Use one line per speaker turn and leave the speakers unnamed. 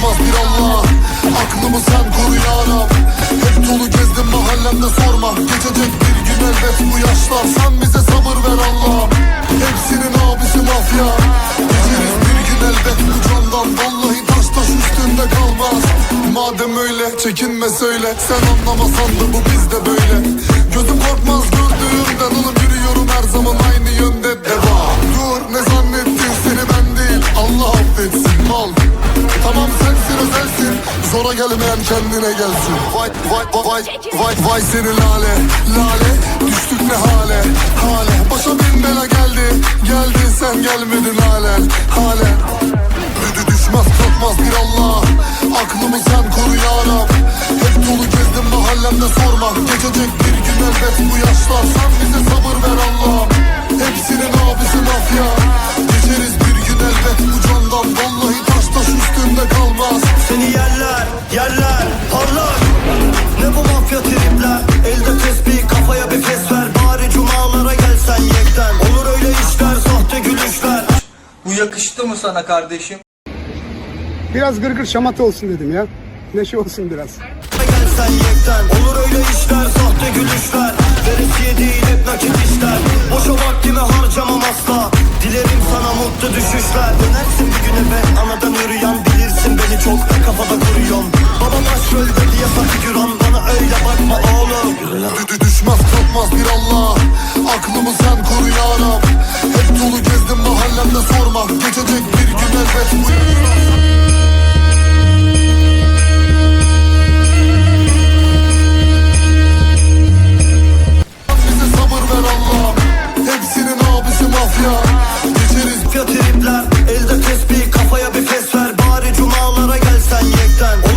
çıkmaz bir Allah. Aklımı sen koru ya Rab. Hep dolu gezdim mahallemde sorma. Geçecek bir gün elbet bu yaşlar. Sen bize sabır ver Allah. Hepsinin abisi mafya. Geçeriz bir gün elbet bu candan. Vallahi taş taş üstünde kalmaz. Madem öyle çekinme söyle. Sen anlamasan da bu bizde böyle. Gözüm Zora gelmeyen kendine gelsin. Vay vay vay vay vay seni lale lale. Düştük ne hale hale. Başa bin bela geldi geldi. Sen gelmedin halen halen Düdü düşmez kalkmaz bir Allah. Aklımı sen koru ya Rab. Hep dolu gezdim mahallemde sorma. Geçecek bir gün elbet bu yaşlar. Sen bize sabır ver Allah. Hepsinin abisi mafya kalmaz
Seni yerler, yerler, parlar. Ne bu mafya tripler? Elde tespih, kafaya bir fes ver. Bari cumalara gelsen yekten. Olur öyle işler, sahte gülüşler.
Bu yakıştı mı sana kardeşim?
Biraz gırgır şamata olsun dedim ya. Neşe olsun biraz.
Gelsen yekten. Olur öyle işler, sahte gülüşler dilerim sana mutlu düşüşler Dönersin bir gün eve anadan yürüyen Bilirsin beni çok kafada kuruyon Baba başrolde diye figüran Bana öyle bakma oğlum.
Dü Düşmez kalkmaz bir Allah. Aklımı sen koru yarab Hep dolu gezdim mahallemde sorma Geçecek bir gün elbet buyur
done.